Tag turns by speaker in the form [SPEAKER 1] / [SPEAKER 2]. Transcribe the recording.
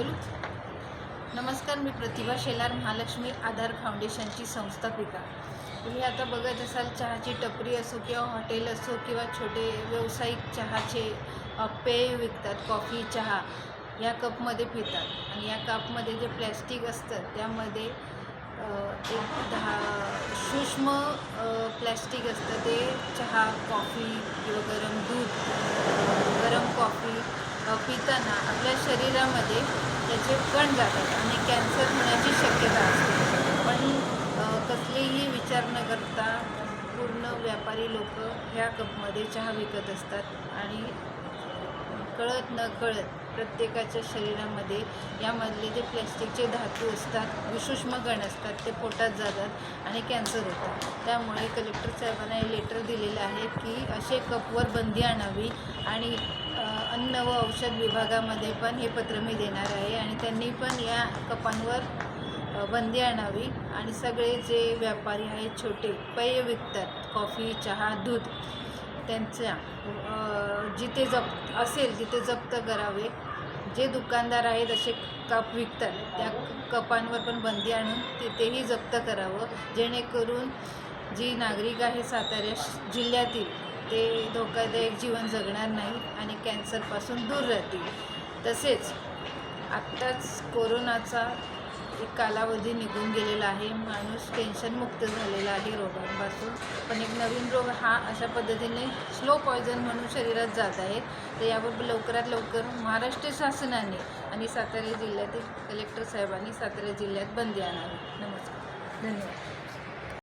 [SPEAKER 1] बोलू? नमस्कार मी प्रतिभा शेलार महालक्ष्मी आधार फाउंडेशनची संस्थापिका. तुम्ही आता बघत असाल चहाची टपरी असो किंवा हॉटेल असो किंवा छोटे व्यावसायिक चहाचे पेय विकतात कॉफी चहा या कपमध्ये पितात. आणि या कपमध्ये जे प्लॅस्टिक असतं त्यामध्ये एक दहा सूक्ष्म प्लॅस्टिक असतं. ते चहा कॉफी किंवा गरम दूध गरम कॉफी पिताना आपल्या शरीरामध्ये त्याचे कण जातात आणि कॅन्सर होण्याची शक्यता असते. पण कसलेही विचार न करता पूर्ण व्यापारी लोक ह्या कपमध्ये चहा विकत असतात आणि कळत न कळत प्रत्येकाच्या शरीरामध्ये यामधले जे प्लॅस्टिकचे धातू असतात विसूक्ष्म गण असतात ते पोटात जातात आणि कॅन्सर होतात. त्यामुळे कलेक्टर साहेबांना हे लेटर दिलेलं आहे की असे कपवर बंदी आणावी आणि अन्न व औषध विभागामध्ये पण हे पत्र मी देणार आहे आणि त्यांनी पण या कपांवर बंदी आणावी आणि सगळे जे व्यापारी आहेत छोटे पेय विकतात कॉफी चहा दूध त्यांच्या जिथे जप असेल तिथे जप्त करावे. जे दुकानदार आहेत असे कप विकतात त्या कपांवर पण बंदी आणून तिथेही जप्त करावं जेणेकरून जी नागरिक आहे सातारा श- जिल्ह्यातील ते धोकादायक जीवन जगणार नाही आणि कॅन्सरपासून दूर राहतील. तसेच आत्ताच कोरोनाचा एक कालावधी निघून गेलेला आहे. माणूस टेन्शनमुक्त झालेला आहे रोगांपासून. पण एक नवीन रोग हा अशा पद्धतीने स्लो पॉयझन म्हणून शरीरात जात आहे तर यावर लवकरात लवकर महाराष्ट्र शासनाने आणि सातारा जिल्ह्यातील कलेक्टर साहेबांनी सातारा जिल्ह्यात बंदी आणावी नमस्कार. धन्यवाद.